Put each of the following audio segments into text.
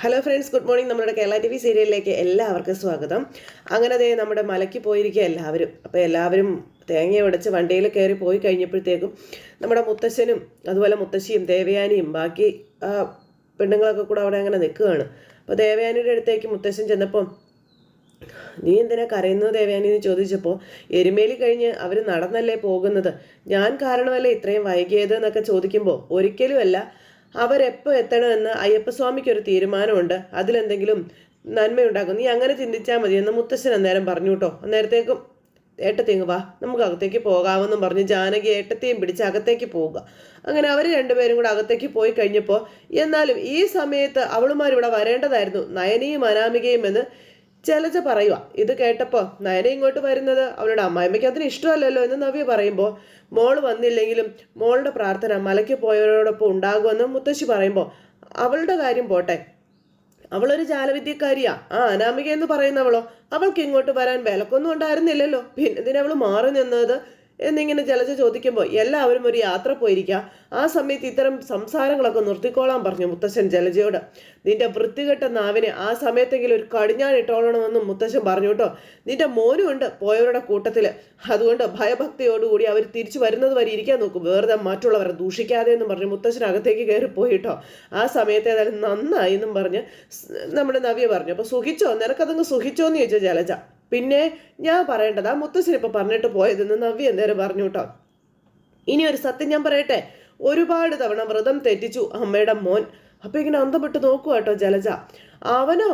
Hello friends good morning നമ്മുടെ Kerala T V സീരിയലിലേക്ക് എല്ലാവർക്കും സ്വാഗതം. അങ്ങനെ ദേ നമ്മുടെ മലയ്ക്ക് പോയിരിക്കുക എല്ലാവരും. അപ്പോൾ എല്ലാവരും തേങ്ങ ഉടച്ച് വണ്ടിയിൽ കയറി പോയി കഴിഞ്ഞപ്പോഴത്തേക്കും നമ്മുടെ മുത്തശ്ശനും അതുപോലെ മുത്തശ്ശിയും ദേവയാനിയും ബാക്കി പെണ്ണുങ്ങളൊക്കെ കൂടെ അവിടെ അങ്ങനെ നിൽക്കുകയാണ്. അപ്പോൾ ദേവയാനിയുടെ അടുത്തേക്ക് മുത്തശ്ശൻ ചെന്നപ്പം നീ എന്തിനാ കരയുന്നത് ദേവയാനി? എന്ന് ചോദിച്ചപ്പോൾ എരുമേലി കഴിഞ്ഞ് അവർ നടന്നല്ലേ പോകുന്നത്? ഞാൻ കാരണമല്ലേ ഇത്രയും വൈകിയത്? എന്നൊക്കെ ചോദിക്കുമ്പോൾ ഒരിക്കലുമല്ല. അവരെപ്പോൾ എത്തണമെന്ന് അയ്യപ്പസ്വാമിക്ക് ഒരു തീരുമാനമുണ്ട്. അതിലെന്തെങ്കിലും നന്മയുണ്ടാക്കും നീ അങ്ങനെ ചിന്തിച്ചാൽ മതി എന്ന് മുത്തശ്ശൻ അന്നേരം പറഞ്ഞു കേട്ടോ അന്നേരത്തേക്കും ഏട്ടത്തിങ് വാ. നമുക്ക് അകത്തേക്ക് പോകാമെന്നും പറഞ്ഞ് ജാനകി ഏട്ടത്തെയും പിടിച്ച് അകത്തേക്ക് പോവുക. അങ്ങനെ അവർ രണ്ടുപേരും കൂടെ അകത്തേക്ക് പോയി കഴിഞ്ഞപ്പോൾ എന്നാലും ഈ സമയത്ത് അവളുമാരിവിടെ വരേണ്ടതായിരുന്നു. നയനിയും അനാമികയും എന്ന് ചെലച്ച പറയുക ഇത് കേട്ടപ്പോൾ നയന ഇങ്ങോട്ട് വരുന്നത്? അവളുടെ അമ്മായിമ്മയ്ക്ക് അതിന് ഇഷ്ടമല്ലല്ലോ? എന്ന് നവ്യ പറയുമ്പോൾ മോൾ വന്നില്ലെങ്കിലും മോളുടെ പ്രാർത്ഥന മലയ്ക്ക് പോയവരോടൊപ്പം ഉണ്ടാകുമെന്ന് മുത്തശ്ശി പറയുമ്പോൾ അവളുടെ കാര്യം പോട്ടെ. അവളൊരു ജാലവിദ്യക്കാരിയാ. ആ അനാമിക എന്ന് പറയുന്നവളോ? അവൾക്ക് ഇങ്ങോട്ട് വരാൻ വിലക്കൊന്നും ഉണ്ടായിരുന്നില്ലല്ലോ. പിന്നെ എന്തിനാ മാറി നിന്നത്? എന്നിങ്ങനെ ജലജ ചോദിക്കുമ്പോൾ എല്ലാവരും ഒരു യാത്ര പോയിരിക്കുക ആ സമയത്ത് ഇത്തരം സംസാരങ്ങളൊക്കെ നിർത്തിക്കോളാൻ പറഞ്ഞു മുത്തശ്ശൻ ജലജയോട്. നിന്റെ വൃത്തികെട്ട നാവിനെ ആ സമയത്തെങ്കിലും ഒരു കടിഞ്ഞാൻ ഇട്ടോളണമെന്നും മുത്തശ്ശൻ പറഞ്ഞു കേട്ടോ. നിന്റെ മോനും ഉണ്ട് പോയവരുടെ കൂട്ടത്തിൽ അതുകൊണ്ട് ഭയഭക്തിയോടുകൂടി അവർ തിരിച്ചു വരുന്നത് വരെ ഇരിക്കാൻ നോക്കും. വെറുതെ മറ്റുള്ളവരെ ദൂഷിക്കാതെ എന്നും പറഞ്ഞു മുത്തശ്ശൻ അകത്തേക്ക് കയറി പോയിട്ടോ ആ സമയത്ത് ഏതായാലും നന്നായി എന്നും പറഞ്ഞ് നമ്മുടെ നവ്യ പറഞ്ഞു. അപ്പോൾ സുഖിച്ചോ? നിനക്കതങ്ങ് സുഖിച്ചോ എന്ന് ചോദിച്ചോ ജലജ? പിന്നെ ഞാൻ പറയേണ്ടത് ഇപ്പൊ പറഞ്ഞിട്ട് പോയതെന്ന് നവ്യ നേരെ പറഞ്ഞു കേട്ടോ. ഇനി ഒരു സത്യം ഞാൻ പറയട്ടെ? ഒരുപാട് തവണ വ്രതം തെറ്റിച്ചു അമ്മയുടെ മോൻ. അപ്പൊ ഇങ്ങനെ അന്തപ്പെട്ട് നോക്കുക കേട്ടോ ജലജ. അവനോ?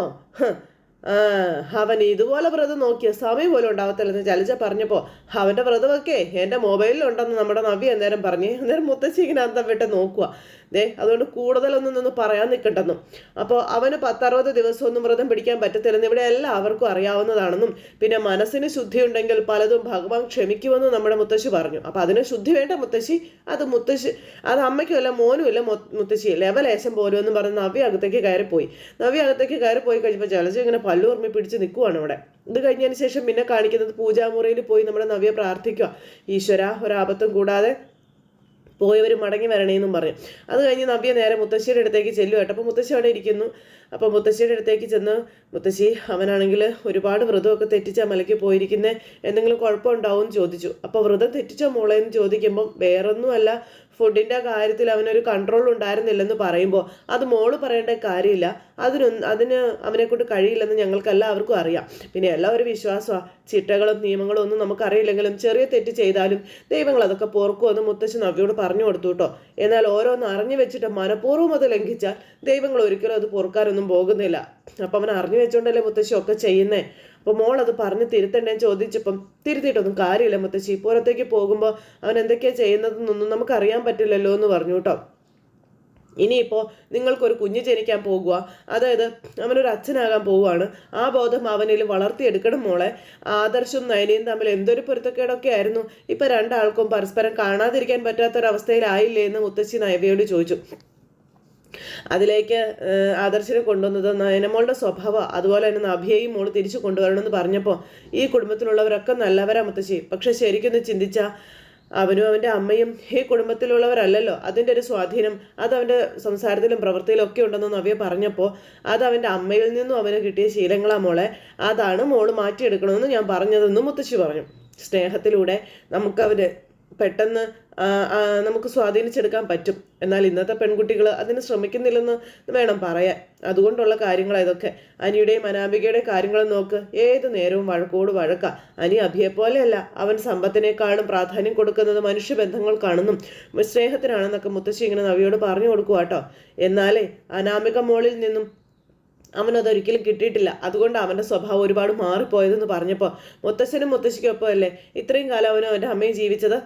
അവൻ ഇതുപോലെ വ്രതം നോക്കിയ സമയം പോലും ഉണ്ടാവത്തില്ലെന്ന് ജലജ പറഞ്ഞപ്പോൾ അവന്റെ വ്രതമൊക്കെ എന്റെ മൊബൈലിലുണ്ടെന്ന് നമ്മുടെ നവ്യ അന്നേരം പറഞ്ഞു അന്നേരം മുത്തശ്ശി ഇങ്ങനെ അന്തം വിട്ട് നോക്കുക ദേ അതുകൊണ്ട് കൂടുതലൊന്നും നിന്ന് പറയാൻ നിൽക്കണ്ടെന്നും. അപ്പോൾ അവന് പത്തറുപത് ദിവസമൊന്നും വ്രതം പിടിക്കാൻ പറ്റത്തില്ലെന്ന് ഇവിടെ എല്ലാവർക്കും അറിയാവുന്നതാണെന്നും പിന്നെ മനസ്സിന് ശുദ്ധി ഉണ്ടെങ്കിൽ പലതും ഭഗവാൻ ക്ഷമിക്കുമെന്നും നമ്മുടെ മുത്തശ്ശി പറഞ്ഞു. അപ്പോൾ അതിന് ശുദ്ധി വേണ്ട മുത്തശ്ശി. അത് മുത്തശ്ശി അത് അമ്മയ്ക്കുമല്ല മോനുമില്ല മുത്തശ്ശി ലെവലേശം പോലും എന്ന് പറഞ്ഞ് നവ്യ അകത്തേക്ക് കയറിപ്പോയി. നവ്യ അകത്തേക്ക് കയറിപ്പോയി പോയി കഴിഞ്ഞപ്പോൾ ജലജ ഇങ്ങനെ പല്ലുറുമ്മി പിടിച്ച് നിൽക്കുവാണ് ഇവിടെ ഇത് കഴിഞ്ഞതിന് ശേഷം പിന്നെ കാണിക്കുന്നത് പൂജാമുറിയിൽ പോയി നമ്മുടെ നവ്യ പ്രാർത്ഥിക്കുക. ഈശ്വര ഒരാപത്തും കൂടാതെ പോയവർ മടങ്ങി വരണേന്നും പറഞ്ഞു. അത് കഴിഞ്ഞ് നവ്യ നേരെ മുത്തശ്ശിയുടെ അടുത്തേക്ക് ചെല്ലുമായിട്ട് അപ്പോൾ മുത്തശ്ശി അവിടെ ഇരിക്കുന്നു. അപ്പോൾ മുത്തശ്ശിയുടെ അടുത്തേക്ക് ചെന്ന് മുത്തശ്ശി അവനാണെങ്കിൽ ഒരുപാട് വ്രതമൊക്കെ തെറ്റിച്ച മലയ്ക്ക് പോയിരിക്കുന്നേ എന്തെങ്കിലും കുഴപ്പമുണ്ടാവും? എന്ന് ചോദിച്ചു. അപ്പോൾ വ്രതം തെറ്റിച്ച മോളെ? എന്ന് ചോദിക്കുമ്പോൾ വേറൊന്നുമല്ല ഫുഡിന്റെ കാര്യത്തിൽ അവനൊരു കൺട്രോൾ ഉണ്ടായിരുന്നില്ലെന്ന് പറയുമ്പോൾ അത് മോൾ പറയേണ്ട കാര്യമില്ല. അതിനൊന്ന് അതിന് അവനെ കൊണ്ട് കഴിയില്ലെന്ന് ഞങ്ങൾക്ക് എല്ലാവർക്കും അറിയാം. പിന്നെ എല്ലാം ഒരു വിശ്വാസമാണ് ചിട്ടകളും നിയമങ്ങളും ഒന്നും നമുക്കറിയില്ലെങ്കിലും ചെറിയ തെറ്റ് ചെയ്താലും ദൈവങ്ങൾ അതൊക്കെ പൊറുക്കുമെന്ന് മുത്തശ്ശൻ നവ്യോട് പറഞ്ഞു കൊടുത്തു കേട്ടോ. എന്നാൽ ഓരോന്ന് അറിഞ്ഞു വെച്ചിട്ട് മനഃപൂർവം അത് ലംഘിച്ചാൽ ദൈവങ്ങൾ ഒരിക്കലും അത് പൊറുക്കാനൊന്നും പോകുന്നില്ല. അപ്പം അവൻ അറിഞ്ഞു വെച്ചോണ്ടല്ലേ മുത്തശ്ശി ഒക്കെ ചെയ്യുന്നേ? അപ്പോൾ മോൾ അത് പറഞ്ഞ് തിരുത്തണ്ടേന്ന് ചോദിച്ചപ്പം തിരുത്തിയിട്ടൊന്നും കാര്യമില്ല മുത്തശ്ശി. പുറത്തേക്ക് പോകുമ്പോൾ അവൻ എന്തൊക്കെയാ ചെയ്യുന്നതെന്നൊന്നും നമുക്ക് അറിയാൻ പറ്റില്ലല്ലോ എന്ന് പറഞ്ഞു കേട്ടോ. ഇനിയിപ്പോൾ നിങ്ങൾക്കൊരു കുഞ്ഞ് ജനിക്കാൻ പോകുക അതായത് അവനൊരു അച്ഛനാകാൻ പോവുകയാണ് ആ ബോധം അവനിൽ വളർത്തിയെടുക്കണം മോളെ. ആദർശും നയനയും തമ്മിൽ എന്തൊരു പൊരുത്തക്കേടൊക്കെ ആയിരുന്നു. ഇപ്പം രണ്ടാൾക്കും പരസ്പരം കാണാതിരിക്കാൻ പറ്റാത്തൊരവസ്ഥയിലായില്ലേ എന്ന് മുത്തശ്ശി നയവയോട് ചോദിച്ചു. അതിലേക്ക് ആദർശനെ കൊണ്ടുവന്നത് നയനമോളുടെ സ്വഭാവം അതുപോലെ തന്നെ നഭിയെയും മോൾ തിരിച്ചു കൊണ്ടുവരണമെന്ന് പറഞ്ഞപ്പോൾ ഈ കുടുംബത്തിലുള്ളവരൊക്കെ നല്ലവരാ മുത്തശ്ശി. പക്ഷെ ശരിക്കൊന്ന് ചിന്തിച്ച അവനും അവന്റെ അമ്മയും ഈ കുടുംബത്തിലുള്ളവരല്ലല്ലോ. അതിന്റെ ഒരു സ്വാധീനം അത് അവന്റെ സംസാരത്തിലും പ്രവൃത്തിയിലും ഒക്കെ ഉണ്ടെന്ന് നവ്യ പറഞ്ഞപ്പോൾ അത് അവന്റെ അമ്മയിൽ നിന്നും അവന് കിട്ടിയ ശീലങ്ങളാ മോളെ. അതാണ് മോൾ മാറ്റിയെടുക്കണമെന്ന് ഞാൻ പറഞ്ഞതെന്നും മുത്തശ്ശി പറഞ്ഞു. സ്നേഹത്തിലൂടെ നമുക്കവര് പെട്ടെന്ന് നമുക്ക് സ്വാധീനിച്ചെടുക്കാൻ പറ്റും. എന്നാൽ ഇന്നത്തെ പെൺകുട്ടികൾ അതിന് ശ്രമിക്കുന്നില്ലെന്ന് വേണം പറയാൻ. അതുകൊണ്ടുള്ള കാര്യങ്ങൾ ഇതൊക്കെ. അനിയുടെയും അനാമികയുടെയും കാര്യങ്ങൾ നോക്ക്. ഏത് നേരവും വഴക്കോട് വഴക്ക. അനി അഭിയെ പോലെയല്ല. അവൻ സമ്പത്തിനേക്കാളും പ്രാധാന്യം കൊടുക്കുന്നത് മനുഷ്യബന്ധങ്ങൾക്കാണെന്നും സ്നേഹത്തിനാണെന്നൊക്കെ മുത്തശ്ശി ഇങ്ങനെ നവിയോട് പറഞ്ഞു കൊടുക്കുക കേട്ടോ എന്നാലേ അനാമിക മോളിൽ നിന്നും അവനതൊരിക്കലും കിട്ടിയിട്ടില്ല. അതുകൊണ്ട് അവന്റെ സ്വഭാവം ഒരുപാട് മാറിപ്പോയതെന്ന് പറഞ്ഞപ്പോൾ മുത്തശ്ശനും മുത്തശ്ശിക്കൊപ്പം അല്ലേ ഇത്രയും കാലം അവനും അവന്റെ അമ്മയും ജീവിച്ചത്?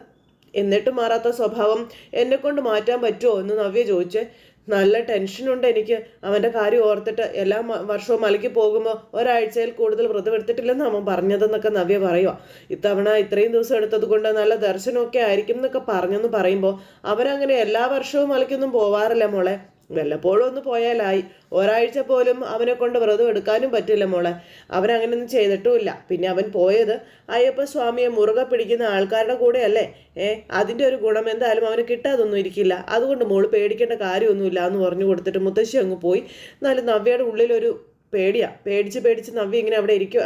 എന്നിട്ടും മാറാത്ത സ്വഭാവം എന്നെ കൊണ്ട് മാറ്റാൻ പറ്റുമോ എന്ന് നവ്യ ചോദിച്ചേ നല്ല ടെൻഷനുണ്ട് എനിക്ക്. അവന്റെ കാര്യം ഓർത്തിട്ട് എല്ലാ വർഷവും മലയ്ക്ക് പോകുമ്പോൾ ഒരാഴ്ചയിൽ കൂടുതൽ വ്രതം എടുത്തിട്ടില്ലെന്ന് അവൻ പറഞ്ഞതെന്നൊക്കെ നവ്യ പറയുക ഇത്തവണ ഇത്രയും ദിവസം എടുത്തത് കൊണ്ട് നല്ല ദർശനമൊക്കെ ആയിരിക്കും എന്നൊക്കെ പറഞ്ഞെന്ന് പറയുമ്പോൾ അവനങ്ങനെ എല്ലാ വർഷവും മലയ്ക്കൊന്നും പോവാറില്ല മോളെ. വല്ലപ്പോഴും ഒന്ന് പോയാലായി. ഒരാഴ്ച പോലും അവനെ കൊണ്ട് വ്രതം എടുക്കാനും പറ്റില്ല മോളെ. അവൻ ചെയ്തിട്ടുമില്ല. പിന്നെ അവൻ പോയത് അയ്യപ്പ സ്വാമിയെ മുറുകെ പിടിക്കുന്ന ആൾക്കാരുടെ കൂടെയല്ലേ? ഏ അതിന്റെ ഒരു ഗുണം എന്തായാലും അവന് കിട്ടാതൊന്നും ഇരിക്കില്ല. അതുകൊണ്ട് മോൾ പേടിക്കേണ്ട കാര്യമൊന്നുമില്ല എന്ന് പറഞ്ഞു കൊടുത്തിട്ട് മുത്തശ്ശി അങ്ങ് പോയി. എന്നാലും നവ്യയുടെ ഉള്ളിലൊരു പേടിയാണ് പേടിച്ച് പേടിച്ച് നവ്യ ഇങ്ങനെ അവിടെ ഇരിക്കുക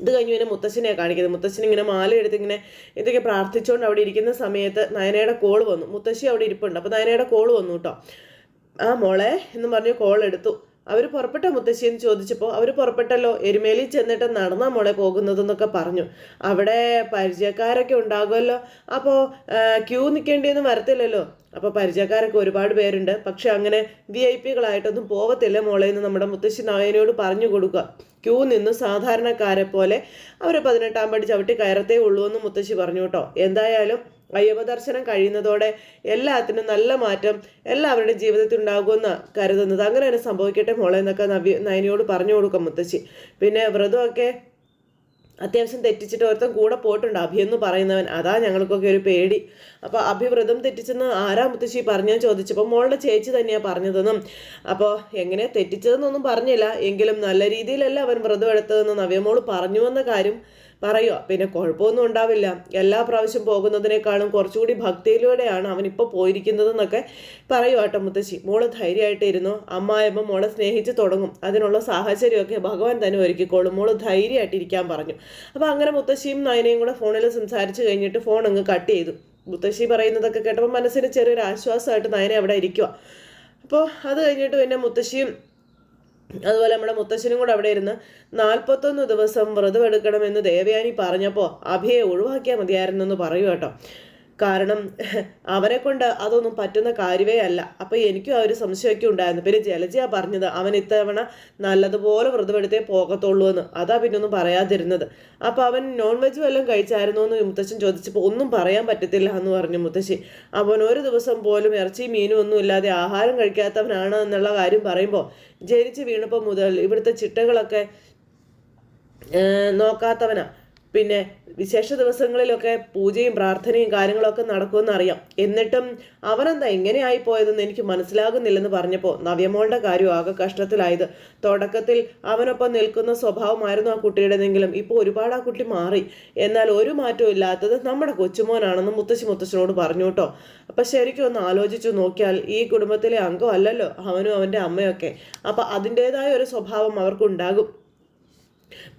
ഇത് കഴിഞ്ഞ് പിന്നെ മുത്തശ്ശനെയാണ് കാണിക്കുന്നത്. മുത്തശ്ശൻ ഇങ്ങനെ മാല എടുത്ത് ഇങ്ങനെ ഇതൊക്കെ പ്രാർത്ഥിച്ചുകൊണ്ട് അവിടെ ഇരിക്കുന്ന സമയത്ത് നയനയുടെ കോൾ വന്നു. മുത്തശ്ശി അവിടെ ഇരിപ്പുണ്ട്. അപ്പോൾ നയനയുടെ കോൾ വന്നു കേട്ടോ. ആ മോളെ എന്ന് പറഞ്ഞ് കോൾ എടുത്തു. അവർ പുറപ്പെട്ട മുത്തശ്ശി എന്ന് ചോദിച്ചപ്പോൾ അവർ പുറപ്പെട്ടല്ലോ എരുമേലി ചെന്നിട്ട് നടന്നാ മോളെ പോകുന്നതെന്നൊക്കെ പറഞ്ഞു. അവിടെ പരിചയക്കാരൊക്കെ ഉണ്ടാകുമല്ലോ. അപ്പോൾ ക്യൂ നിൽക്കേണ്ടിയൊന്നും വരത്തില്ലല്ലോ. അപ്പോൾ പരിചയക്കാരൊക്കെ ഒരുപാട് പേരുണ്ട്. പക്ഷെ അങ്ങനെ വി ഐ പികളായിട്ടൊന്നും പോവത്തില്ല മോളെ എന്ന് നമ്മുടെ മുത്തശ്ശി നായനോട് പറഞ്ഞു കൊടുക്കുക. ക്യൂ നിന്ന് സാധാരണക്കാരെ പോലെ അവർ പതിനെട്ടാം പടി ചവിട്ടി കയറത്തേ ഉള്ളൂ എന്ന് മുത്തശ്ശി പറഞ്ഞു കേട്ടോ. എന്തായാലും അയ്യപ്പ ദർശനം കഴിയുന്നതോടെ എല്ലാത്തിനും നല്ല മാറ്റം എല്ലാവരുടെ ജീവിതത്തിൽ ഉണ്ടാകുമെന്ന് കരുതുന്നത്. അങ്ങനെ തന്നെ സംഭവിക്കട്ടെ മോളെ എന്നൊക്കെ നവ്യ നയനിയോട് പറഞ്ഞു കൊടുക്കാം മുത്തശ്ശി. പിന്നെ വ്രതമൊക്കെ അത്യാവശ്യം തെറ്റിച്ചിട്ട് ഒരുത്തൻ കൂടെ പോയിട്ടുണ്ട് അഭി എന്ന് പറയുന്നവൻ. അതാ ഞങ്ങൾക്കൊക്കെ ഒരു പേടി. അപ്പോൾ അഭി വ്രതം തെറ്റിച്ചെന്ന് ആരാ മുത്തശ്ശി പറഞ്ഞു ചോദിച്ചപ്പോൾ മോളുടെ ചേച്ചി തന്നെയാണ് പറഞ്ഞതെന്നും. അപ്പോൾ എങ്ങനെ തെറ്റിച്ചതെന്നൊന്നും പറഞ്ഞില്ല. എങ്കിലും നല്ല രീതിയിലല്ല അവൻ വ്രതം എടുത്തതെന്ന് നവ്യമോൾ പറഞ്ഞു എന്ന കാര്യം പറയുക പിന്നെ കുഴപ്പമൊന്നും ഉണ്ടാവില്ല. എല്ലാ പ്രാവശ്യം പോകുന്നതിനേക്കാളും കുറച്ചുകൂടി ഭക്തിയിലൂടെയാണ് അവനിപ്പോൾ പോയിരിക്കുന്നത് പോയിരിക്കുന്നതെന്നൊക്കെ പറയുക കേട്ടോ മുത്തശ്ശി. മോൾ ധൈര്യമായിട്ട് ഇരുന്നു മോളെ സ്നേഹിച്ച് തുടങ്ങും. അതിനുള്ള സാഹചര്യമൊക്കെ ഭഗവാൻ തന്നെ ഒരുക്കിക്കോളും. മോൾ ധൈര്യമായിട്ട് ഇരിക്കാൻ പറഞ്ഞു. അപ്പോൾ അങ്ങനെ മുത്തശ്ശിയും നയനയും കൂടെ ഫോണിൽ സംസാരിച്ച് കഴിഞ്ഞിട്ട് ഫോൺ അങ്ങ് കട്ട് ചെയ്തു. മുത്തശ്ശി പറയുന്നതൊക്കെ കേട്ടപ്പോൾ മനസ്സിന് ചെറിയൊരു ആശ്വാസമായിട്ട് നയനെ അവിടെ ഇരിക്കുക അപ്പോൾ അത് കഴിഞ്ഞിട്ട് പിന്നെ മുത്തശ്ശിയും അതുപോലെ നമ്മുടെ മുത്തശ്ശനും കൂടെ അവിടെ ഇരുന്ന് നാൽപ്പത്തൊന്ന് ദിവസം വ്രതം എടുക്കണമെന്ന് ദേവയാനി പറഞ്ഞപ്പോൾ അഭിയെ ഒഴിവാക്കിയാൽ മതിയായിരുന്നെന്ന് പറയൂ കേട്ടോ. കാരണം അവനെ കൊണ്ട് അതൊന്നും പറ്റുന്ന കാര്യമേ അല്ല. അപ്പോൾ എനിക്കും ആ ഒരു സംശയമൊക്കെ ഉണ്ടായിരുന്നു. പിന്നെ ജലജിയാ പറഞ്ഞത് അവൻ ഇത്തവണ നല്ലതുപോലെ വ്രതമെടുത്തേ പോകത്തുള്ളൂ എന്ന്. അതാ പിന്നെ ഒന്നും പറയാതിരുന്നത്. അപ്പോൾ അവൻ നോൺ വെജ് വല്ലതും കഴിച്ചായിരുന്നു എന്ന് മുത്തശ്ശൻ ചോദിച്ചപ്പോൾ ഒന്നും പറയാൻ പറ്റത്തില്ല എന്ന് പറഞ്ഞു മുത്തശ്ശി. അവൻ ഒരു ദിവസം പോലും ഇറച്ചി മീനും ഒന്നും ഇല്ലാതെ ആഹാരം കഴിക്കാത്തവനാണ് എന്നുള്ള കാര്യം പറയുമ്പോൾ ജനിച്ച് വീണപ്പോൾ മുതൽ ഇവിടുത്തെ ചിട്ടകളൊക്കെ നോക്കാത്തവനാ. പിന്നെ വിശേഷ ദിവസങ്ങളിലൊക്കെ പൂജയും പ്രാർത്ഥനയും കാര്യങ്ങളൊക്കെ നടക്കുമെന്ന് അറിയാം എന്നിട്ടും അവനെന്താ എങ്ങനെയായി പോയതെന്ന് എനിക്ക് മനസ്സിലാകുന്നില്ലെന്ന് പറഞ്ഞപ്പോൾ നവ്യമോളുടെ കാര്യം ആകെ കഷ്ടത്തിലായത്. തുടക്കത്തിൽ അവനൊപ്പം നിൽക്കുന്ന സ്വഭാവമായിരുന്നു ആ കുട്ടിയുടേതെങ്കിലും ഇപ്പോൾ ഒരുപാട് ആ കുട്ടി മാറി. എന്നാൽ ഒരു മാറ്റവും ഇല്ലാത്തത് നമ്മുടെ കൊച്ചുമോനാണെന്ന് മുത്തശ്ശി മുത്തശ്ശനോട് പറഞ്ഞു കേട്ടോ. അപ്പം ശരിക്കും ഒന്ന് ആലോചിച്ചു നോക്കിയാൽ ഈ കുടുംബത്തിലെ അംഗമല്ലല്ലോ അവനും അവന്റെ അമ്മയൊക്കെ. അപ്പം അതിന്റേതായ ഒരു സ്വഭാവം അവർക്കുണ്ടാകും.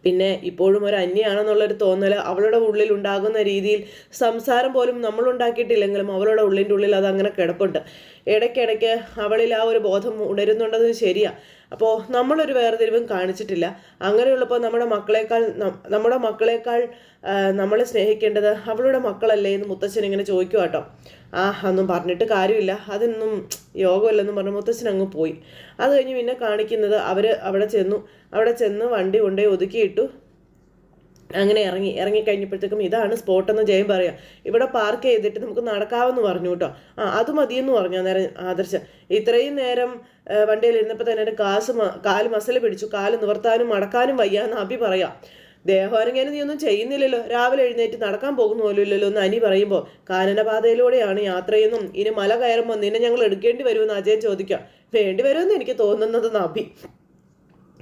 പിന്നെ ഇപ്പോഴും ഒരു അന്യാണെന്നുള്ളൊരു തോന്നൽ അവളുടെ ഉള്ളിൽ ഉണ്ടാകുന്ന രീതിയിൽ സംസാരം പോലും നമ്മൾ ഉണ്ടാക്കിയിട്ടില്ലെങ്കിലും അവളുടെ ഉള്ളിന്റെ ഉള്ളിൽ അത് അങ്ങനെ കിടപ്പുണ്ട്. ഇടയ്ക്കിടയ്ക്ക് അവളിൽ ആ ഒരു ബോധം ഉണരുന്നുണ്ടെന്ന് ശരിയാ. അപ്പോൾ നമ്മളൊരു വേർതിരിവും കാണിച്ചിട്ടില്ല. അങ്ങനെയുള്ളപ്പോൾ നമ്മുടെ മക്കളെക്കാൾ നമ്മുടെ മക്കളെക്കാൾ നമ്മളെ സ്നേഹിക്കേണ്ടത് അവളുടെ മക്കളല്ലേ എന്ന് മുത്തച്ഛൻ ഇങ്ങനെ ചോദിക്കുക കേട്ടോ ആ അതൊന്നും പറഞ്ഞിട്ട് കാര്യമില്ല. അതൊന്നും യോഗമല്ലെന്നും പറഞ്ഞ് മുത്തച്ഛൻ അങ്ങ് പോയി. അത് കഴിഞ്ഞ് പിന്നെ കാണിക്കുന്നത് അവർ അവിടെ ചെന്നു. അവിടെ ചെന്ന് വണ്ടി കൊണ്ടേ ഒതുക്കിയിട്ടു. അങ്ങനെ ഇറങ്ങി ഇറങ്ങിക്കഴിഞ്ഞപ്പോഴത്തേക്കും ഇതാണ് സ്പോട്ട് എന്ന് ജയം പറയാം. ഇവിടെ പാർക്ക് ചെയ്തിട്ട് നമുക്ക് നടക്കാമെന്ന് പറഞ്ഞു കേട്ടോ. ആ അത് മതിയെന്ന് പറഞ്ഞു. അന്നേരം ആദർശ ഇത്രയും നേരം വണ്ടിയിൽ ഇരുന്നപ്പോൾ തന്നെ കാസ് കാൽ മസൽ പിടിച്ചു. കാൽ നിവർത്താനും മടക്കാനും വയ്യാന്ന് അഭി പറയാം. ദേഹോരങ്ങനെ നീ ഒന്നും ചെയ്യുന്നില്ലല്ലോ. രാവിലെ എഴുന്നേറ്റ് നടക്കാൻ പോകുന്നു പോലുമില്ലല്ലോ എന്ന് അനി പറയുമ്പോൾ കാനനപാതയിലൂടെയാണ് യാത്രയെന്നും ഇനി മല കയറുമ്പോൾ നിന്നെ ഞങ്ങൾ എടുക്കേണ്ടി വരുമെന്ന് അജയൻ ചോദിക്കാം. വേണ്ടി വരുമെന്ന് എനിക്ക് തോന്നുന്നത് അഭി.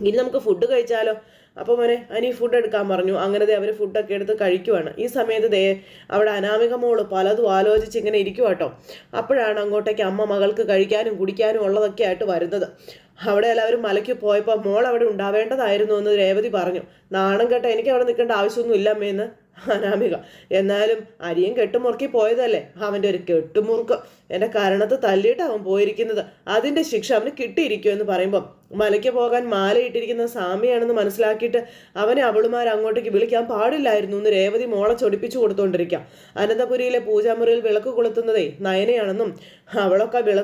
ഇനി നമുക്ക് ഫുഡ് കഴിച്ചാലോ? അപ്പോൾ മോനെ അനി ഫുഡ് എടുക്കാൻ പറഞ്ഞു. അങ്ങനെ ദേ അവർ ഫുഡൊക്കെ എടുത്ത് കഴിക്കുവാണ്. ഈ സമയത്ത് ദേ അവിടെ അനാമിക മോൾ പലതും ആലോചിച്ച് ഇങ്ങനെ ഇരിക്കുക കേട്ടോ അപ്പോഴാണ് അങ്ങോട്ടേക്ക് അമ്മ മകൾക്ക് കഴിക്കാനും കുടിക്കാനും ഉള്ളതൊക്കെ ആയിട്ട് വരുന്നത്. അവിടെ എല്ലാവരും മലയ്ക്ക് പോയപ്പോൾ മോൾ അവിടെ ഉണ്ടാവേണ്ടതായിരുന്നു എന്ന് രേവതി പറഞ്ഞു. നാണം കേട്ട എനിക്ക് അവിടെ നിൽക്കേണ്ട ആവശ്യമൊന്നും ഇല്ലമ്മേന്ന് അനാമിക എന്നാലും അരിയും കെട്ടുമുറുക്കി പോയതല്ലേ? അവന്റെ ഒരു കെട്ടുമുറുക്ക്. എന്റെ കരണത്ത് തല്ലിയിട്ട് അവൻ പോയിരിക്കുന്നത്. അതിന്റെ ശിക്ഷ അവന് കിട്ടിയിരിക്കുമെന്ന് പറയുമ്പം മലയ്ക്ക് പോകാൻ മാലയിട്ടിരിക്കുന്ന സാമിയാണെന്ന് മനസ്സിലാക്കിയിട്ട് അവനെ അവളുമാർ അങ്ങോട്ടേക്ക് വിളിക്കാൻ പാടില്ലായിരുന്നു എന്ന് രേവതി മോളെ ചൊടിപ്പിച്ചു കൊടുത്തുകൊണ്ടിരിക്കാം അനന്തപുരിയിലെ പൂജാമുറിയിൽ വിളക്ക് കൊളുത്തുന്നതേ നയനയാണെന്നും അവളൊക്കെ വിള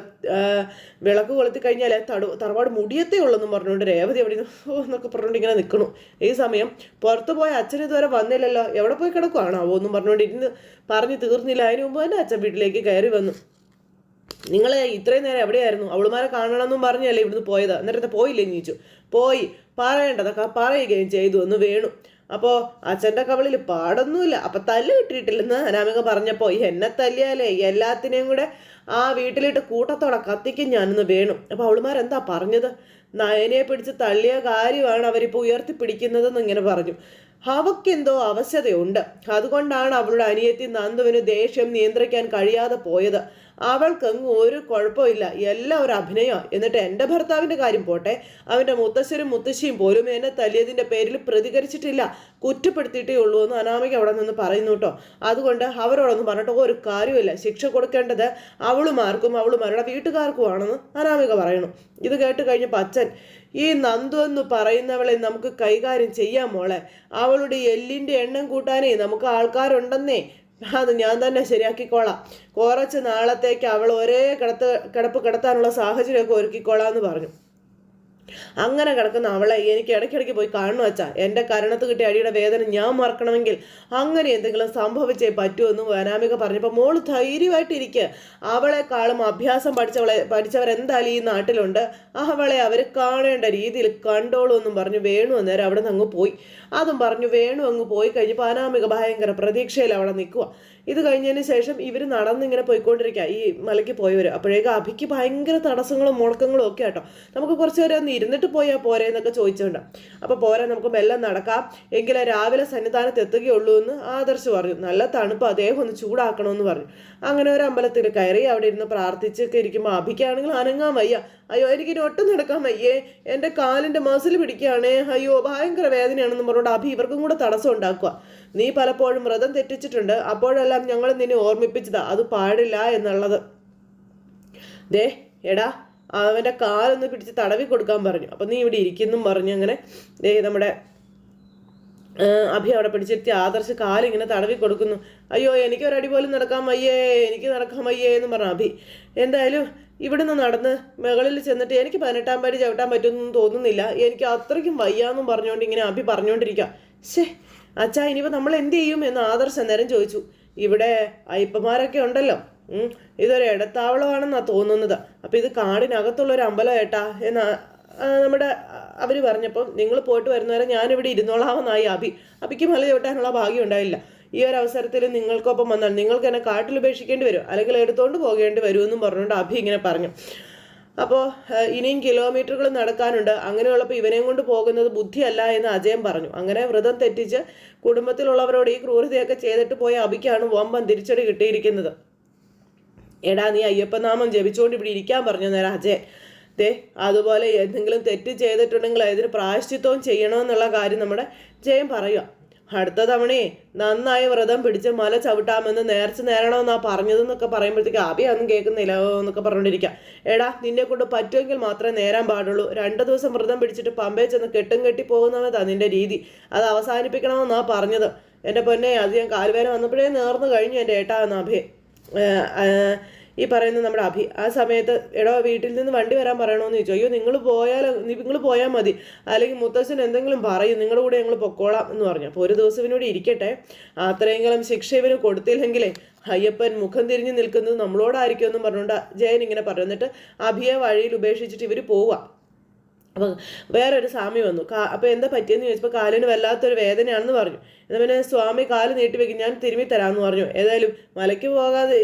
വിളക്ക് കൊളുത്തി കഴിഞ്ഞാൽ തടു തറവാട് മുടിയത്തേ ഉള്ളെന്നും പറഞ്ഞുകൊണ്ട് രേവതി അവിടെ ഓ എന്നൊക്കെ പറഞ്ഞുകൊണ്ട് ഇങ്ങനെ നിൽക്കണു ഈ സമയം പുറത്തു പോയ അച്ഛൻ ഇതുവരെ വന്നില്ലല്ലോ എവിടെ പോയി കിടക്കുവാണോ എന്നും പറഞ്ഞുകൊണ്ട് ഇരുന്ന് പറഞ്ഞു തീർന്നില്ല. അതിന് മുമ്പ് തന്നെ അച്ഛൻ വീട്ടിലേക്ക് കയറി വന്നു. നിങ്ങൾ ഇത്രയും നേരം എവിടെയായിരുന്നു? അവളുമാരെ കാണണമെന്നും പറഞ്ഞല്ലേ ഇവിടുന്ന് പോയത്? എന്നിട്ട് പോയില്ലേ ചോദിച്ചു പോയി. പറയേണ്ടതൊക്കെ പറയുകയും ചെയ്തു എന്ന് വേണു. അപ്പോൾ അച്ഛന്റെ കവളിൽ പാടൊന്നുമില്ല. അപ്പം തല്ല് കിട്ടിയിട്ടില്ലെന്ന് അനാമിക പറഞ്ഞപ്പോൾ എന്നെ തല്ലിയാലേ എല്ലാത്തിനെയും കൂടെ ആ വീട്ടിലിട്ട് കൂട്ടത്തോടെ കത്തിക്കും ഞാനൊന്ന് വേണു. അപ്പോൾ അവളുമാരെന്താ പറഞ്ഞത്? നയനെ പിടിച്ച് തള്ളിയ കാര്യമാണ് അവരിപ്പോൾ ഉയർത്തിപ്പിടിക്കുന്നതെന്ന് ഇങ്ങനെ പറഞ്ഞു. അവക്കെന്തോ അവശതയുണ്ട്. അതുകൊണ്ടാണ് അവളുടെ അനിയത്തി നന്ദുവിന് ദേഷ്യം നിയന്ത്രിക്കാൻ കഴിയാതെ പോയത്. അവൾക്കങ്ങ് ഒരു കുഴപ്പമില്ല എല്ലാം ഒരു അഭിനയമാണ് എന്നിട്ട് എന്റെ ഭർത്താവിന്റെ കാര്യം പോട്ടെ. അവന്റെ മുത്തശ്ശരും മുത്തശ്ശിയും പോലും എന്നെ തല്ലിയതിന്റെ പേരിൽ പ്രതികരിച്ചിട്ടില്ല. കുറ്റപ്പെടുത്തിയിട്ടേ ഉള്ളൂ എന്ന് അനാമിക അവിടെ നിന്ന് പറയുന്നു കേട്ടോ. അതുകൊണ്ട് അവരോടൊന്നും പറഞ്ഞിട്ട് ഒരു കാര്യമില്ല ശിക്ഷ കൊടുക്കേണ്ടത് അവളുമാർക്കും അവളുമാരുടെ വീട്ടുകാർക്കുമാണെന്ന് അനാമിക പറയണം ഇത് കേട്ട് കഴിഞ്ഞപ്പോൾ അച്ഛൻ ഈ നന്ദു എന്ന് പറയുന്നവളെ നമുക്ക് കൈകാര്യം ചെയ്യാം മോളെ. അവളുടെ എല്ലിന്റെ എണ്ണം കൂട്ടാനേ നമുക്ക് ആൾക്കാരുണ്ടെന്നേ. അത് ഞാൻ തന്നെ ശരിയാക്കിക്കോളാം. കുറച്ച് നാളത്തേക്ക് അവൾ ഒരേ കിടത്ത് കിടപ്പ് കിടത്താനുള്ള സാഹചര്യമൊക്കെ ഒരുക്കിക്കോളാം എന്ന് പറഞ്ഞു. അങ്ങനെ കിടക്കുന്ന അവളെ എനിക്ക് ഇടയ്ക്കിടയ്ക്ക് പോയി കാണണം വെച്ചാൽ എന്റെ കരണത്ത് കിട്ടിയ അടിയുടെ വേദന ഞാൻ മറക്കണമെങ്കിൽ അങ്ങനെ എന്തെങ്കിലും സംഭവിച്ചേ പറ്റൂ പറ്റുമെന്ന് വനാമിക പറഞ്ഞപ്പോൾ മോൾ ധൈര്യമായിട്ടിരിക്കുക അവളെക്കാളും അഭ്യാസം പഠിച്ചവളെ പഠിച്ചവരെന്തായാലും ഈ നാട്ടിലുണ്ട്. അവളെ അവർ കാണേണ്ട രീതിയിൽ കണ്ടോളൂ എന്നും പറഞ്ഞു വേണു അന്നേരം അവിടെ നിന്ന് അങ്ങ് പോയി. അതും പറഞ്ഞു വേണു അങ്ങ് പോയി കഴിഞ്ഞപ്പോൾ അനാമിക ഭയങ്കര പ്രതീക്ഷയിൽ അവിടെ നിൽക്കുക ഇത് കഴിഞ്ഞതിന് ശേഷം ഇവർ നടന്നിങ്ങനെ പോയിക്കൊണ്ടിരിക്കുക ഈ മലയ്ക്ക് പോയവർ അപ്പോഴേക്കും അഭിക്ക് ഭയങ്കര തടസ്സങ്ങളും മുടക്കങ്ങളും ഒക്കെ ആട്ടോ. നമുക്ക് കുറച്ച് നേരം ഒന്ന് ഇരുന്നിട്ട് പോയാൽ പോരെ എന്നൊക്കെ ചോദിച്ചുകൊണ്ട് അപ്പോൾ പോരാ നമുക്ക് മെല്ലെ നടക്കാം. എങ്കിലേ രാവിലെ സന്നിധാനത്ത് എത്തുകയുള്ളൂ എന്ന് ആദർശ് പറഞ്ഞു. നല്ല തണുപ്പ് അദ്ദേഹം ഒന്ന് ചൂടാക്കണമെന്ന് പറഞ്ഞു. അങ്ങനെ ഒരു അമ്പലത്തിൽ കയറി അവിടെ ഇരുന്ന് പ്രാർത്ഥിച്ചൊക്കെ ഇരിക്കുമ്പോൾ അഭിക്കാണെങ്കിൽ അനങ്ങാൻ വയ്യ. അയ്യോ എനിക്കിനി ഒട്ടും നടക്കാൻ വയ്യേ. എന്റെ കാലിന്റെ മസിൽ പിടിക്കുകയാണേ. അയ്യോ ഭയങ്കര വേദനയാണെന്ന് പറഞ്ഞുകൊണ്ട് അഭി ഇവർക്കും കൂടെ തടസ്സം ഉണ്ടാക്കുക. നീ പലപ്പോഴും വ്രതം തെറ്റിച്ചിട്ടുണ്ട്. അപ്പോഴെല്ലാം ഞങ്ങൾ നിന്നെ ഓർമ്മിപ്പിച്ചതാ. അത് പാടില്ല എന്നുള്ളത്. ദേ എടാ അവന്റെ കാലൊന്ന് പിടിച്ച് തടവി കൊടുക്കാൻ പറഞ്ഞു. അപ്പം നീ ഇവിടെ ഇരിക്കുന്നും പറഞ്ഞു അങ്ങനെ ദേ നമ്മുടെ അഭി അവിടെ പിടിച്ചിരുത്തി ആദർശ് കാലിങ്ങനെ തടവി കൊടുക്കുന്നു. അയ്യോ എനിക്ക് ഒരടി പോലും നടക്കാൻ വയ്യേ എനിക്ക് നടക്കാൻ വയ്യേ എന്ന് പറഞ്ഞു അഭി. എന്തായാലും ഇവിടുന്ന് നടന്ന് മുകളിൽ ചെന്നിട്ട് എനിക്ക് പതിനെട്ടാം പടി ചവിട്ടാൻ പറ്റുമെന്നൊന്നും തോന്നുന്നില്ല. എനിക്ക് അത്രയ്ക്കും വയ്യാന്നും പറഞ്ഞുകൊണ്ട് ഇങ്ങനെ അഭി പറഞ്ഞുകൊണ്ടിരിക്കുക ശേ അച്ഛാ ഇനിയിപ്പോൾ നമ്മൾ എന്ത് ചെയ്യും എന്ന് ആദർശ അന്നേരം ചോദിച്ചു. ഇവിടെ അയ്യപ്പന്മാരൊക്കെ ഉണ്ടല്ലോ. ഇതൊരു ഇടത്താവളമാണെന്നാണ് തോന്നുന്നത്. അപ്പം ഇത് കാടിനകത്തുള്ള ഒരു അമ്പലം ഏട്ടാ എന്ന നമ്മുടെ അവർ പറഞ്ഞപ്പം നിങ്ങൾ പോയിട്ട് വരുന്നവരെ ഞാനിവിടെ ഇരുന്നോളാമെന്നായി അഭി. അഭിക്ക് മല ചവിട്ടാനുള്ള ഭാഗ്യം ഉണ്ടായില്ല. ഈ ഒരു അവസരത്തിൽ നിങ്ങൾക്കൊപ്പം വന്നാൽ നിങ്ങൾക്ക് എന്നെ കാട്ടിൽ ഉപേക്ഷിക്കേണ്ടി വരും. അല്ലെങ്കിൽ എടുത്തുകൊണ്ട് പോകേണ്ടി വരുമെന്നും പറഞ്ഞുകൊണ്ട് അഭി ഇങ്ങനെ പറഞ്ഞു. അപ്പോൾ ഇനിയും കിലോമീറ്ററുകൾ നടക്കാനുണ്ട്. അങ്ങനെയുള്ളപ്പോൾ ഇവനെയും കൊണ്ട് പോകുന്നത് ബുദ്ധിയല്ല എന്ന് അജയം പറഞ്ഞു. അങ്ങനെ വ്രതം തെറ്റിച്ച് കുടുംബത്തിലുള്ളവരോട് ഈ ക്രൂരതയൊക്കെ ചെയ്തിട്ട് പോയ അബിക്കാണ് വമ്പൻ തിരിച്ചടി കിട്ടിയിരിക്കുന്നത്. എടാ നീ അയ്യപ്പനാമം ജപിച്ചുകൊണ്ട് ഇവിടെ ഇരിക്കാൻ പറഞ്ഞു നേരം അജയൻ. ദേ അതുപോലെ എന്തെങ്കിലും തെറ്റ് ചെയ്തിട്ടുണ്ടെങ്കിൽ അതിന് പ്രായശ്ചിത്വം ചെയ്യണമെന്നുള്ള കാര്യം നമ്മുടെ ജയം പറയുക അടുത്ത തവണയെ നന്നായി വ്രതം പിടിച്ച് മല ചവിട്ടാമെന്ന് നേർച്ച നേരണമെന്നാ പറഞ്ഞതെന്നൊക്കെ പറയുമ്പോഴത്തേക്ക് ഒന്നും കേൾക്കുന്നില്ല എന്നൊക്കെ പറഞ്ഞുകൊണ്ടിരിക്കുക എടാ നിന്നെ കൊണ്ട് പറ്റുമെങ്കിൽ മാത്രമേ നേരാൻ പാടുള്ളൂ. രണ്ട് ദിവസം വ്രതം പിടിച്ചിട്ട് പമ്പേ ചെന്ന് കെട്ടും കെട്ടി പോകുന്നതാ നിന്റെ രീതി. അത് അവസാനിപ്പിക്കണമെന്നാ പറഞ്ഞത്. എന്റെ പൊന്നെ അത് ഞാൻ കാലുവേന വന്നപ്പോഴേ നേർന്നു കഴിഞ്ഞു എന്റെ ഏട്ടാ എന്നാഭേ ഈ പറയുന്ന നമ്മുടെ അഭി ആ സമയത്ത് എടോ വീട്ടിൽ നിന്ന് വണ്ടി വരാൻ പറയണമെന്ന് ചോദിച്ചു. അയ്യോ നിങ്ങൾ പോയാൽ നിങ്ങൾ പോയാൽ മതി. അല്ലെങ്കിൽ മുത്തശ്ശൻ എന്തെങ്കിലും പറയും നിങ്ങളുടെ കൂടെ ഞങ്ങൾ പൊക്കോളാം എന്ന് പറഞ്ഞു. അപ്പോൾ ഒരു ദിവസം ഇവനോട് ഇരിക്കട്ടെ. അത്രയെങ്കിലും ശിക്ഷ ഇവന് കൊടുത്തില്ലെങ്കിലേ അയ്യപ്പൻ മുഖം തിരിഞ്ഞ് നിൽക്കുന്നത് നമ്മളോടായിരിക്കും എന്നും പറഞ്ഞുകൊണ്ട് ജയൻ ഇങ്ങനെ പറഞ്ഞു. എന്നിട്ട് അഭിയെ വഴിയിൽ ഉപേക്ഷിച്ചിട്ട് ഇവർ പോവുക അപ്പം വേറൊരു സ്വാമി വന്നു. കാ അപ്പോൾ എന്താ പറ്റിയെന്ന് ചോദിച്ചപ്പോൾ കാലിന് വല്ലാത്തൊരു വേദനയാണെന്ന് പറഞ്ഞു. എന്നാൽ പിന്നെ സ്വാമി കാൽ നീട്ടി വെക്കും ഞാൻ തിരുമ്മി തരാമെന്ന് പറഞ്ഞു. ഏതായാലും മലയ്ക്ക് പോകാതെ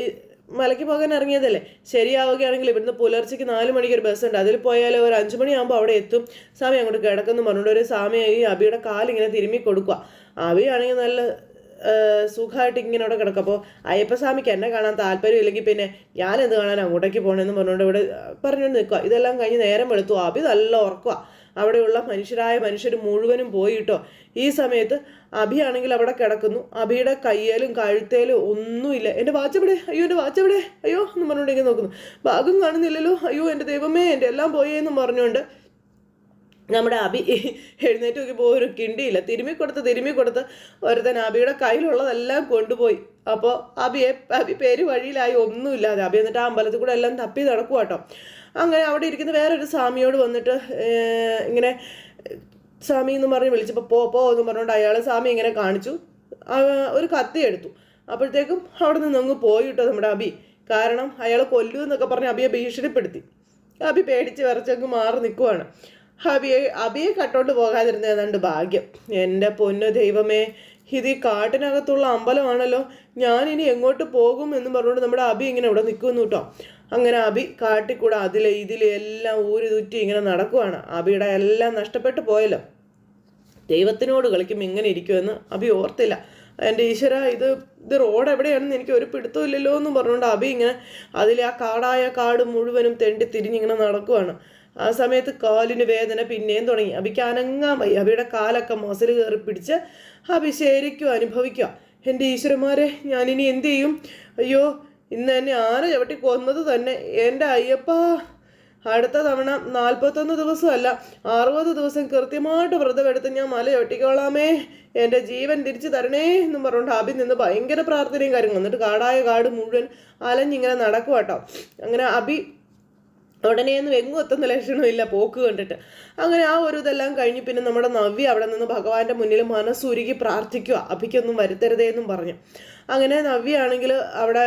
മലയ്ക്ക് പോകാൻ ഇറങ്ങിയതല്ലേ? ശരിയാവുകയാണെങ്കിൽ ഇവിടുന്ന് പുലർച്ചയ്ക്ക് നാല് മണിക്ക് ഒരു ബസ് ഉണ്ട്. അതിൽ പോയാൽ ഒരു അഞ്ചു മണിയാകുമ്പോൾ അവിടെ എത്തും. സ്വാമി അങ്ങോട്ട് കിടക്കുന്നു. പറഞ്ഞുകൊണ്ട് ഒരു സ്വാമി അബിയുടെ കാലിങ്ങനെ തിരുമ്മി കൊടുക്കുക അബിയാണെങ്കിൽ നല്ല സുഖമായിട്ട് ഇങ്ങനെ അവിടെ കിടക്കും. അപ്പോൾ അയ്യപ്പസ്വാമിക്ക് എന്നെ കാണാൻ താല്പര്യമില്ലെങ്കിൽ പിന്നെ ഞാനെന്ത് കാണാൻ അങ്ങോട്ടേക്ക് പോകണമെന്ന് പറഞ്ഞുകൊണ്ട് ഇവിടെ പറഞ്ഞുകൊണ്ട് നിൽക്കുക ഇതെല്ലാം കഴിഞ്ഞ് നേരം വെളുത്തു. അബി നല്ല ഉറക്കുക അവിടെയുള്ള മനുഷ്യരായ മനുഷ്യർ മുഴുവനും പോയിട്ടോ ഈ സമയത്ത് അഭിയാണെങ്കിൽ അവിടെ കിടക്കുന്നു. അഭിയുടെ കയ്യേലും കഴുത്തേലും ഒന്നുമില്ല എന്റെ വാച്ചവിടെ അയ്യോ എന്റെ വാച്ചവിടെ അയ്യോ എന്ന് പറഞ്ഞുകൊണ്ടെങ്കിൽ നോക്കുന്നു. ഭാഗം കാണുന്നില്ലല്ലോ. അയ്യോ എന്റെ ദൈവമേ എന്റെ എല്ലാം പോയേ എന്ന് പറഞ്ഞുകൊണ്ട് നമ്മുടെ അബി എഴുന്നേറ്റ് നോക്കിയപ്പോൾ ഒരു കിണ്ടിയില്ല. തിരുമ്മി കൊടുത്ത് തിരുമ്മി കൊടുത്ത് ഒരുത്തൻ അബിയുടെ കയ്യിലുള്ളതെല്ലാം കൊണ്ടുപോയി. അപ്പോൾ അബിയെ അബി പേര് വഴിയിലായി ഒന്നുമില്ലാതെ. അബി എന്നിട്ട് ആ അമ്പലത്തിൽ കൂടെ എല്ലാം തപ്പി നടക്കുക കേട്ടോ അങ്ങനെ അവിടെ ഇരിക്കുന്ന വേറൊരു സ്വാമിയോട് വന്നിട്ട് ഇങ്ങനെ സ്വാമി എന്ന് പറഞ്ഞ് വിളിച്ചപ്പോൾ പോ പോ എന്ന് പറഞ്ഞുകൊണ്ട് അയാൾ സ്വാമി ഇങ്ങനെ കാണിച്ചു. ഒരു കത്തി എടുത്തു. അപ്പോഴത്തേക്കും അവിടെ നിന്ന് അങ്ങ് പോയി പോയിട്ടോ നമ്മുടെ അബി. കാരണം അയാൾ കൊല്ലൂ എന്നൊക്കെ പറഞ്ഞ് അബിയെ ഭീഷണിപ്പെടുത്തി. അബി പേടിച്ച് വിറച്ചങ്ങ് മാറി നിൽക്കുവാണ് അബിയെ അബിയെ കട്ടോണ്ട് പോകാതിരുന്ന ഏതാണ്ട് ഭാഗ്യം. എന്റെ പൊന്നു ദൈവമേ ഇത് ഈ കാട്ടിനകത്തുള്ള അമ്പലമാണല്ലോ. ഞാൻ ഇനി എങ്ങോട്ട് പോകും എന്ന് പറഞ്ഞുകൊണ്ട് നമ്മുടെ അബി ഇങ്ങനെ ഇവിടെ നിൽക്കുന്നു കേട്ടോ അങ്ങനെ അബി കാട്ടിക്കൂടെ. അതിലെ ഇതിലെ എല്ലാം ഊരി തുറ്റി ഇങ്ങനെ നടക്കുവാണ്. അബിയുടെ എല്ലാം നഷ്ടപ്പെട്ടു പോയല്ലോ. ദൈവത്തിനോട് കളിക്കും ഇങ്ങനെ ഇരിക്കുമെന്ന് അബി ഓർത്തില്ല. എന്റെ ഈശ്വര ഇത് ഇത് റോഡ് എവിടെയാണെന്ന് എനിക്ക് ഒരു പിടുത്തവും ഇല്ലല്ലോ എന്ന് പറഞ്ഞുകൊണ്ട് അബി ഇങ്ങനെ അതിലെ ആ കാടായ കാട് മുഴുവനും തെണ്ടി തിരിഞ്ഞിങ്ങനെ നടക്കുവാണ്. ആ സമയത്ത് കാലിന് വേദന പിന്നെയും തുടങ്ങി. അബിക്ക് അനങ്ങാൻ വയ്യ. അബിയുടെ കാലൊക്കെ മസിൽ കയറി പിടിച്ച് അബി ശരിക്കും അനുഭവിക്കുക. എന്റെ ഈശ്വരന്മാരെ ഞാനിനി എന്തു ചെയ്യും? അയ്യോ ഇന്ന് എന്നെ ആന ചവിട്ടി കൊന്നത് തന്നെ. എന്റെ അയ്യപ്പ അടുത്ത തവണ നാൽപ്പത്തൊന്ന് ദിവസമല്ല അറുപത് ദിവസം കൃത്യമായിട്ട് വ്രതമെടുത്ത് ഞാൻ മല ചവിട്ടിക്കോളാമേ. എന്റെ ജീവൻ തിരിച്ചു തരണേ എന്നും പറഞ്ഞുകൊണ്ട് അബി നിന്ന് ഭയങ്കര പ്രാർത്ഥനയും കാര്യങ്ങളും എന്നിട്ട് കാടായ കാട് മുഴുവൻ അലഞ്ഞിങ്ങനെ നടക്കും കേട്ടോ അങ്ങനെ അബി ഉടനെയൊന്നും എങ്ങും എത്തുന്ന ലക്ഷണമില്ല പോക്ക് കണ്ടിട്ട്. അങ്ങനെ ആ ഒരു ഇതെല്ലാം കഴിഞ്ഞ് പിന്നെ നമ്മുടെ നവ്യ അവിടെ നിന്ന് ഭഗവാന്റെ മുന്നിൽ മനസ്സുരുകി പ്രാർത്ഥിക്കുക. അഭിക്കൊന്നും വരുത്തരുതേ എന്നും പറഞ്ഞു. അങ്ങനെ നവ്യാണെങ്കിൽ അവിടെ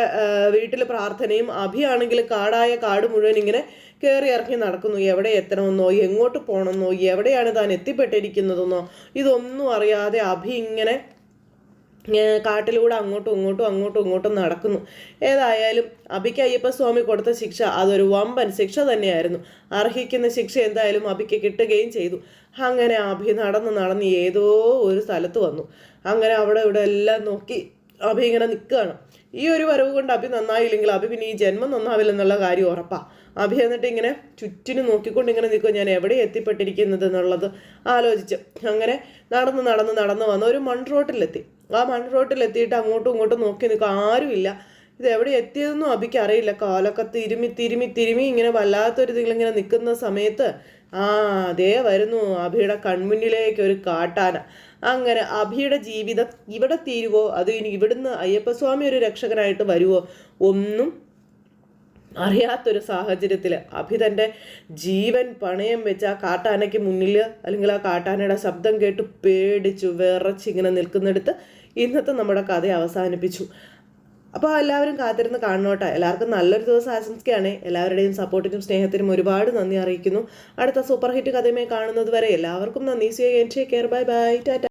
വീട്ടിൽ പ്രാർത്ഥനയും അഭിയാണെങ്കിൽ കാടായ കാട് മുഴുവൻ ഇങ്ങനെ കയറി ഇറങ്ങി നടക്കുന്നു. എവിടെ എത്തണമെന്നോ എങ്ങോട്ട് പോകണമെന്നോ എവിടെയാണ് താൻ എത്തിപ്പെട്ടിരിക്കുന്നതെന്നോ ഇതൊന്നും അറിയാതെ അഭി ഇങ്ങനെ കാട്ടിലൂടെ അങ്ങോട്ടും ഇങ്ങോട്ടും അങ്ങോട്ടും ഇങ്ങോട്ടും നടക്കുന്നു. ഏതായാലും അബിക്ക് അയ്യപ്പസ്വാമി കൊടുത്ത ശിക്ഷ അതൊരു വമ്പൻ ശിക്ഷ തന്നെയായിരുന്നു. അർഹിക്കുന്ന ശിക്ഷ എന്തായാലും അബിക്ക് കിട്ടുകയും ചെയ്തു. അങ്ങനെ അഭി നടന്ന് നടന്ന് ഏതോ ഒരു സ്ഥലത്ത് വന്നു. അങ്ങനെ അവിടെ ഇവിടെ എല്ലാം നോക്കി അഭി ഇങ്ങനെ നിൽക്കുകയാണ്. ഈ ഒരു വരവ് കൊണ്ട് അഭി നന്നായില്ലെങ്കിൽ അഭി പിന്നെ ഈ ജന്മം നന്നാവില്ലെന്നുള്ള കാര്യം ഉറപ്പാണ് അഭി എന്നിട്ട് ഇങ്ങനെ ചുറ്റിന് നോക്കിക്കൊണ്ട് ഇങ്ങനെ നിൽക്കുക ഞാൻ എവിടെ എത്തിപ്പെട്ടിരിക്കുന്നത് എന്നുള്ളത് ആലോചിച്ച്. അങ്ങനെ നടന്ന് നടന്ന് നടന്ന് വന്ന് ഒരു മൺ റോട്ടിലെത്തി ആ മൺറോട്ടിലെത്തിയിട്ട് റോട്ടിലെത്തിയിട്ട് അങ്ങോട്ടും ഇങ്ങോട്ടും നോക്കി നിൽക്കുക. ആരുമില്ല. ഇത് എവിടെ എത്തിയതെന്നും അബിക്ക് അറിയില്ല. കാലൊക്കെ തിരുമി തിരുമി തിരുമി ഇങ്ങനെ വല്ലാത്തൊരു ഇതിലിങ്ങനെ നിൽക്കുന്ന സമയത്ത് ആ അതേ വരുന്നു അഭിയുടെ കൺമുന്നിലേക്ക് ഒരു കാട്ടാന. അങ്ങനെ അഭിയുടെ ജീവിതം ഇവിടെ തീരുവോ? അത് ഇനി ഇവിടുന്ന് അയ്യപ്പസ്വാമി ഒരു രക്ഷകനായിട്ട് വരുവോ? ഒന്നും അറിയാത്തൊരു സാഹചര്യത്തിൽ അഭി തന്റെ ജീവൻ പണയം വെച്ച് ആ കാട്ടാനയ്ക്ക് മുന്നിൽ അല്ലെങ്കിൽ ആ കാട്ടാനയുടെ ശബ്ദം കേട്ട് പേടിച്ചു വിറച്ചിങ്ങനെ നിൽക്കുന്നിടത്ത് ഇന്നത്തെ നമ്മുടെ കഥ അവസാനിപ്പിച്ചു. അപ്പോൾ എല്ലാവരും കാത്തിരുന്ന് കാണണോട്ടെ എല്ലാവർക്കും നല്ലൊരു ദിവസം ആശംസിക്കുകയാണ്. എല്ലാവരുടെയും സപ്പോർട്ടിനും സ്നേഹത്തിനും ഒരുപാട് നന്ദി അറിയിക്കുന്നു. അടുത്ത സൂപ്പർ ഹിറ്റ് കഥയുമായി കാണുന്നത് വരെ എല്ലാവർക്കും നന്ദി. C N take care bye bye tata